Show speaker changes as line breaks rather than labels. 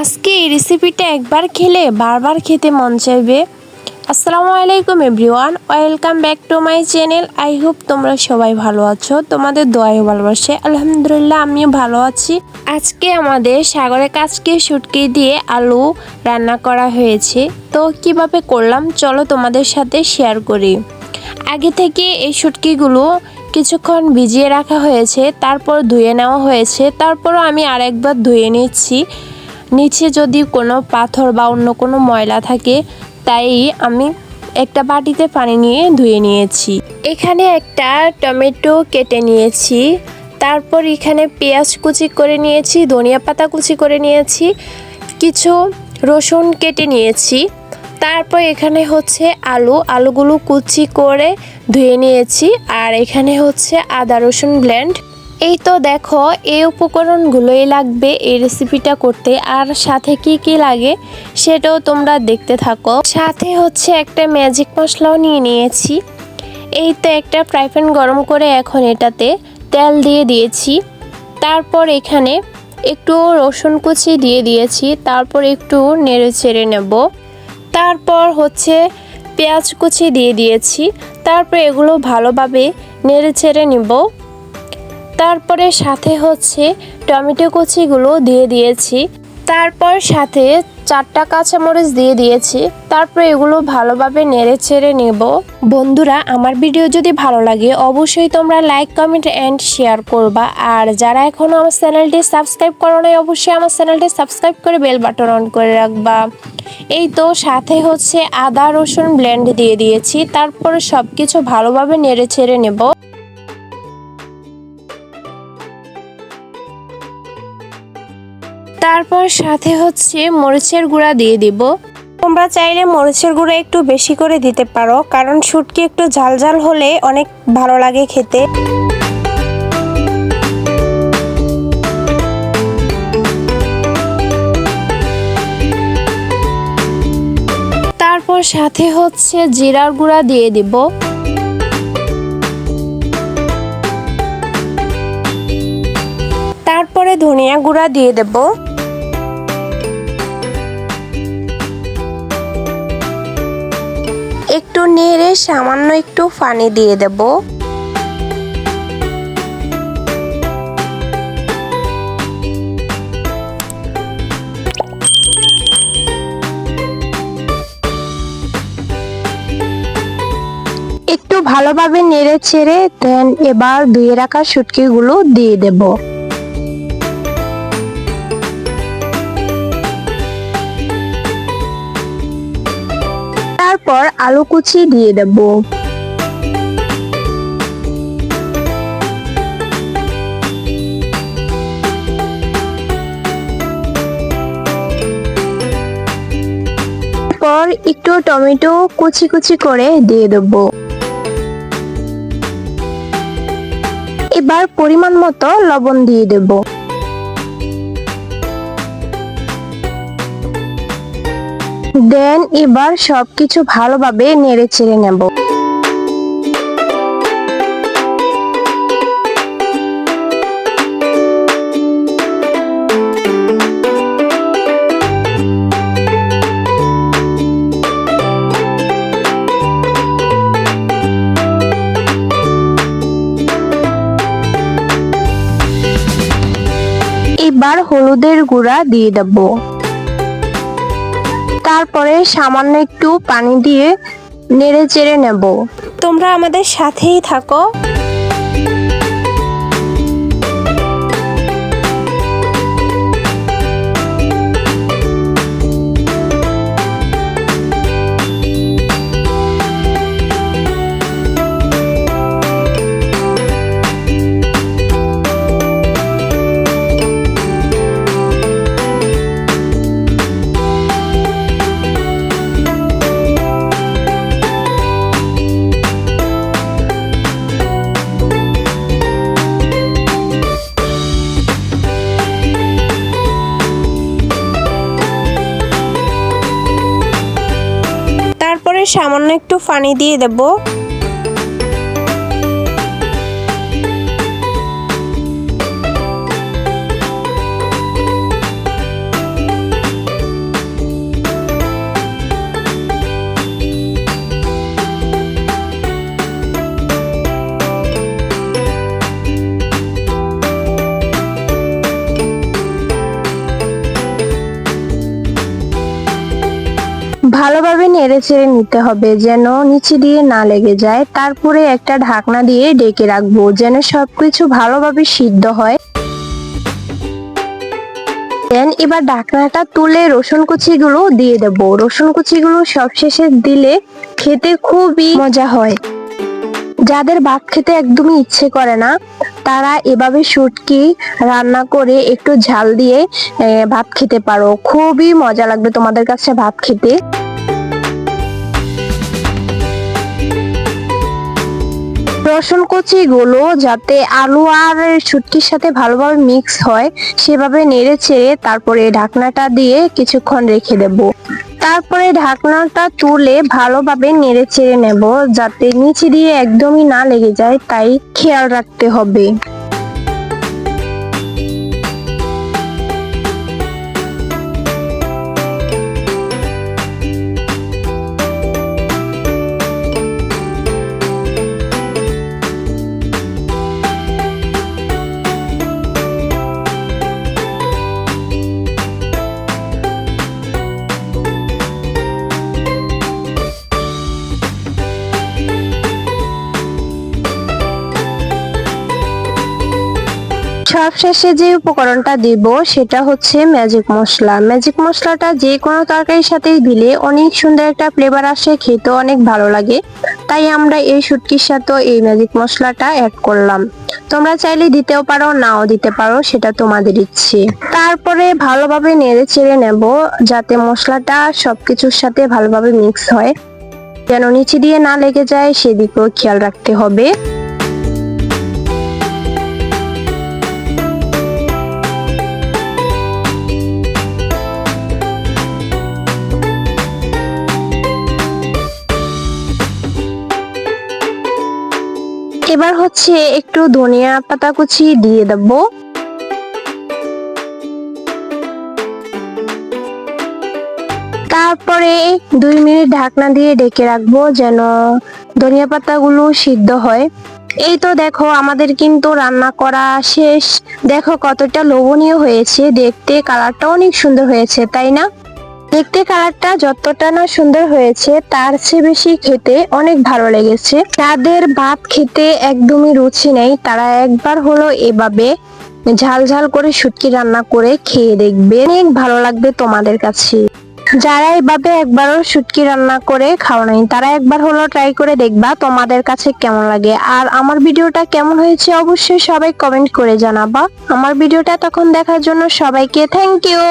আজকে এই রেসিপিটা একবার খেলে বারবার খেতে মন চাইবে। আসসালামু আলাইকুম everyone welcome back to my channel I hope তোমরা সবাই ভালো আছো। তোমাদের দোয়াই ভালোবাসে আলহামদুলিল্লাহ আমিও ভালো আছি। আজকে আমাদের সাগরের কাজকে শুটকি দিয়ে আলু রান্না করা হয়েছে। তো কীভাবে করলাম? চলো তোমাদের সাথে শেয়ার করি। আগে থেকে এই শুটকিগুলো কিছুক্ষণ ভিজিয়ে রাখা হয়েছে, তারপর ধুয়ে নেওয়া হয়েছে, তারপরও আমি আরেকবার ধুয়ে নিচ্ছি। নিচে যদি কোনো পাথর বা অন্য কোনো ময়লা থাকে, তাই আমি একটা বাটিতে পানি নিয়ে ধুয়ে নিয়েছি। এখানে একটা টমেটো কেটে নিয়েছি, তারপর এখানে পেঁয়াজ কুচি করে নিয়েছি, ধনিয়া পাতা কুচি করে নিয়েছি, কিছু রসুন কেটে নিয়েছি, তারপর এখানে হচ্ছে আলু, আলুগুলো কুচি করে ধুয়ে নিয়েছি, আর এখানে হচ্ছে আদা রসুন ব্লেন্ড এই তো দেখো, এই উপকরণগুলোই লাগবে এই রেসিপিটা করতে। আর সাথে কি কি লাগে সেটাও তোমরা দেখতে থাকো। সাথে হচ্ছে একটা ম্যাজিক মশলাও নিয়ে নিয়েছি। এই তো একটা ফ্রাই প্যান গরম করে এখন এটাতে তেল দিয়ে দিয়েছি। তারপর এখানে একটু রসুন কুচি দিয়ে দিয়েছি, তারপর একটু নেড়ে চেড়ে নেব। তারপর হচ্ছে পেঁয়াজ কুচি দিয়ে দিয়েছি, তারপর এগুলো ভালোভাবে নেড়ে চেড়ে নিব। তারপরে সাথে হচ্ছে টমেটো কুচিগুলো দিয়ে দিয়েছি। তারপর সাথে চারটা কাঁচামরিচ দিয়ে দিয়েছি। তারপর এগুলো ভালোভাবে নেড়ে ছেড়ে নেব। বন্ধুরা, আমার ভিডিও যদি ভালো লাগে, অবশ্যই তোমরা লাইক, কমেন্ট অ্যান্ড শেয়ার করবা। আর যারা এখনও আমার চ্যানেলটি সাবস্ক্রাইব করো নাই, অবশ্যই আমার চ্যানেলটি সাবস্ক্রাইব করে বেল বাটন অন করে রাখবা। এই তো সাথে হচ্ছে আদা রসুন ব্লেন্ড দিয়ে দিয়েছি। তারপর সব কিছু ভালোভাবে নেড়ে ছেড়ে নেব। তারপর সাথে হচ্ছে মরিচের গুঁড়া দিয়ে দিব। তোমরা চাইলে মরিচের গুঁড়া একটু বেশি করে দিতে পারো কারণ শুটকি একটু ঝাল ঝাল হলে অনেক ভালো লাগে খেতে। তারপর সাথে হচ্ছে জিরার গুঁড়া দিয়ে দিব। তারপরে ধনিয়া গুঁড়া দিয়ে দেব। একটু নেড়ে সামান্য একটু পানি দিয়ে দেব। একটু ভালোভাবে নেড়ে ছেড়ে দেন এবার ধুয়ে রাখা শুটকিগুলো দিয়ে দেব। তারপর আলু কুচি দিয়ে দেব। পর একটু টমেটো কুচি কুচি করে দিয়ে দেব। এবার পরিমাণ মতো লবণ দিয়ে দেব। দেন এবার সবকিছু ভালোভাবে নেড়ে চেড়ে নেব। এবার হলুদের গুঁড়া দিয়ে দেবো। তারপরে সামান্য একটু পানি দিয়ে নেড়ে চেড়ে নেব। তোমরা আমাদের সাথেই থাকো। সামান্য একটু পানি দিয়ে দেব। ভালোভাবে নেড়ে চেড়ে নিতে হবে যেন নিচে দিয়ে না লেগে যায়। তারপরে একটা ঢাকনা দিয়ে ডেকে রাখব যেন সবকিছু ভালোভাবে সিদ্ধ হয়। দেন এবার ঢাকনাটা তুলে রসুন কুচিগুলো দিয়ে দেব। রসুন কুচিগুলো সবশেষে দিলে খেতে খুবই মজা হয়। যাদের ভাত খেতে একদমই ইচ্ছে করে না, তারা এভাবে শুটকি রান্না করে একটু ঝাল দিয়ে ভাত খেতে পারো। খুবই মজা লাগবে তোমাদের কাছে ভাত খেতে। রসুন কুচি গুলো যাতে আলু আর শুটকির সাথে ভালোভাবে মিক্স হয়, সেভাবে নেড়ে ছেড়ে তারপরে ঢাকনাটা দিয়ে কিছুক্ষণ রেখে দেব। তারপরে ঢাকনাটা তুলে ভালোভাবে নেড়ে চেড়ে নেব, যাতে নিচে দিয়ে একদমই না লেগে যায়, তাই খেয়াল রাখতে হবে। সবশেষে যে উপকরণটা দিব সেটা হচ্ছে ম্যাজিক মশলা। ম্যাজিক মশলাটা যে কোনো তরকারির সাথেই দিলে অনেক সুন্দর একটা ফ্লেভার আসে খেতে অনেক ভালো লাগে। তাই আমরা এই শুটকির সাথে এই ম্যাজিক মশলাটা অ্যাড করলাম। তোমরা চাইলে দিতেও পারো, নাও দিতে পারো, সেটা তোমাদের ইচ্ছে। তারপরে ভালোভাবে নেড়ে চেড়ে নেব, যাতে মশলাটা সবকিছুর সাথে ভালোভাবে মিক্স হয়। যেন নিচে দিয়ে না লেগে যায়, সেদিকেও খেয়াল রাখতে হবে। হচ্ছে একটু ধনিয়া পাতা কুচি দিয়ে দেব। তারপরে দুই মিনিট ঢাকনা দিয়ে ডেকে রাখব যেন ধনিয়া পাতাগুলো সিদ্ধ হয়। এই তো দেখো আমাদের কিন্তু রান্না করা শেষ। দেখো কতটা লোভনীয় হয়েছে, দেখতে কালারটা অনেক সুন্দর হয়েছে, তাই না? দেখতে কালারটা যতটা না সুন্দর হয়েছে, তার চেয়ে বেশি খেতে অনেক ভালো লেগেছে। যাদের ভাত খেতে একদমই রুচি নেই, তারা একবার হলো এভাবে ঝাল ঝাল করে শুটকি রান্না করে খেয়ে দেখবে। অনেক ভালো লাগবে তোমাদের কাছে। যারা এভাবে একবারও শুটকি রান্না করে খাও নাই, তারা একবার হলো ট্রাই করে দেখবা তোমাদের কাছে কেমন লাগে। আর আমার ভিডিওটা কেমন হয়েছে অবশ্যই সবাই কমেন্ট করে জানাবা। আমার ভিডিওটা তখন দেখার জন্য সবাইকে থ্যাংক ইউ